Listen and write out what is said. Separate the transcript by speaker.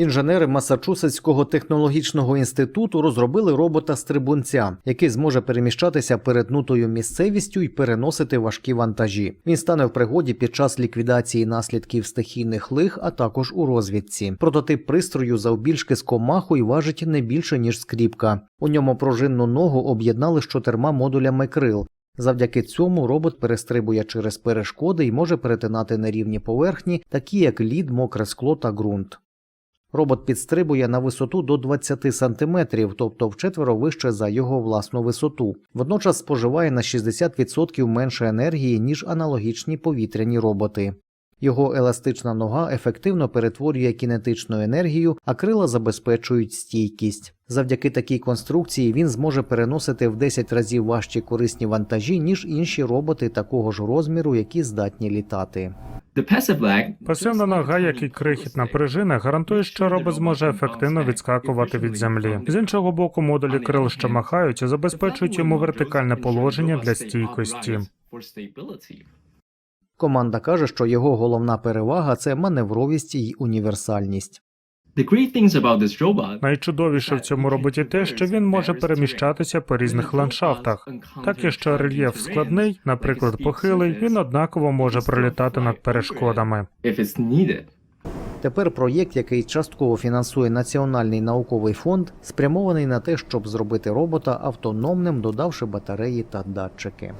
Speaker 1: Інженери Масачусетського технологічного інституту розробили робота стрибунця, який зможе переміщатися перетнутою місцевістю і переносити важкі вантажі. Він стане в пригоді під час ліквідації наслідків стихійних лих, а також у розвідці. Прототип пристрою завбільшки з комаху і важить не більше ніж скріпка. У ньому пружинну ногу об'єднали з чотирма модулями крил. Завдяки цьому робот перестрибує через перешкоди і може перетинати нерівні поверхні, такі як лід, мокре скло та ґрунт. Робот підстрибує на висоту до 20 см, тобто вчетверо вище за його власну висоту. Водночас споживає на 60% менше енергії, ніж аналогічні повітряні роботи. Його еластична нога ефективно перетворює кінетичну енергію, а крила забезпечують стійкість. Завдяки такій конструкції він зможе переносити в 10 разів важчі корисні вантажі, ніж інші роботи такого ж розміру, які здатні літати.
Speaker 2: Пасивна нога, як і крихітна прижина, гарантує, що робот зможе ефективно відскакувати від землі. З іншого боку, модулі крил, що махають, забезпечують йому вертикальне положення для стійкості.
Speaker 1: Команда каже, що його головна перевага це маневровість і універсальність.
Speaker 2: Найчудовіше в цьому роботі те, що він може переміщатися по різних ландшафтах. Так, якщо рельєф складний, наприклад, похилий, він однаково може пролітати над перешкодами.
Speaker 1: Тепер проєкт, який частково фінансує Національний науковий фонд, спрямований на те, щоб зробити робота автономним, додавши батареї та датчики.